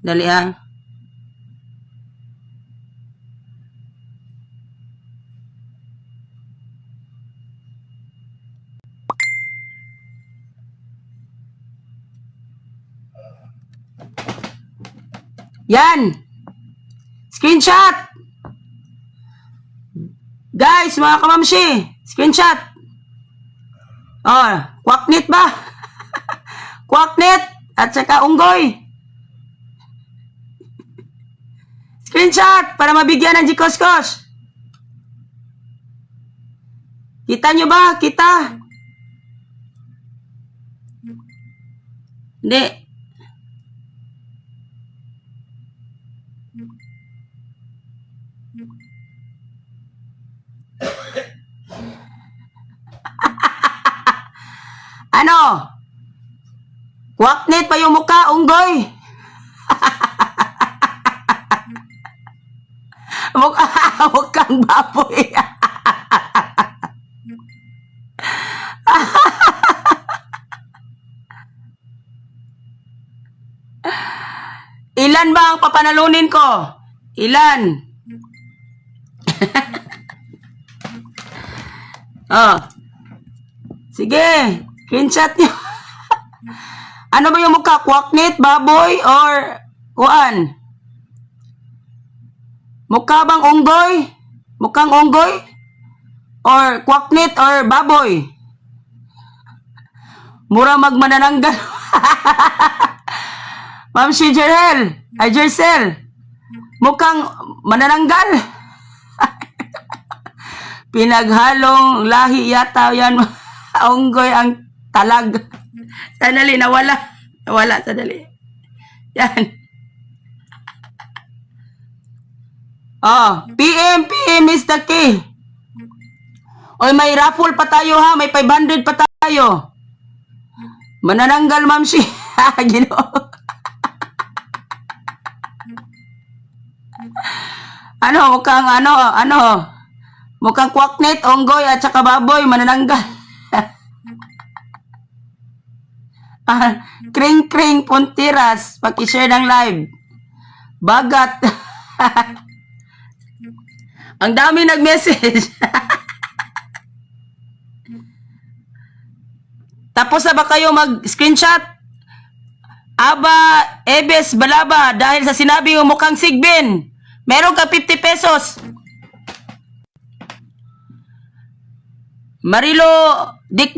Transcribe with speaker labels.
Speaker 1: Dali ah. Yan! Screenshot! Guys, mga kamamsi, screenshot! Oh, kwaknit ba? kwaknit at saka unggoy. Screenshot para mabigyan ng Jikoskos. Kita nyo ba? Kita? Hindi. Ano? Kwaknit pa yung mukha, unggoy. Mukha, mukhang baboy. Ilan ba ang papanalunin ko? Ilan? oh. Sige, screenshot nyo. ano ba yung mukha? Kwaknit, baboy, or kuan? Mukha bang unggoy? Mukhang unggoy? Or kwaknit or baboy? Mura magmanananggal. Ma'am si Jerel. Ay, Jercel. Mukhang manananggal. Pinaghalong lahi yata yan. Unggoy ang talag. Sandali, nawala. Nawala, sandali. Yan. Oh, PM, PM is the key. Oy, may raffle pa tayo ha. May 500 pa tayo. Manananggal, ma'am si. Ginoo. ano, mukhang ano, ano. Mukhang kwaknet, onggoy, at saka baboy, manananggal. Ah, kring kring puntiras, paki-share ng live. Bagat. Ang dami nag-message. Tapos na ba kayo mag-screenshot? Aba, Ebes, Balaba, dahil sa sinabi mo mukhang sigbin, meron ka 50 pesos. Marilo, Dikdik,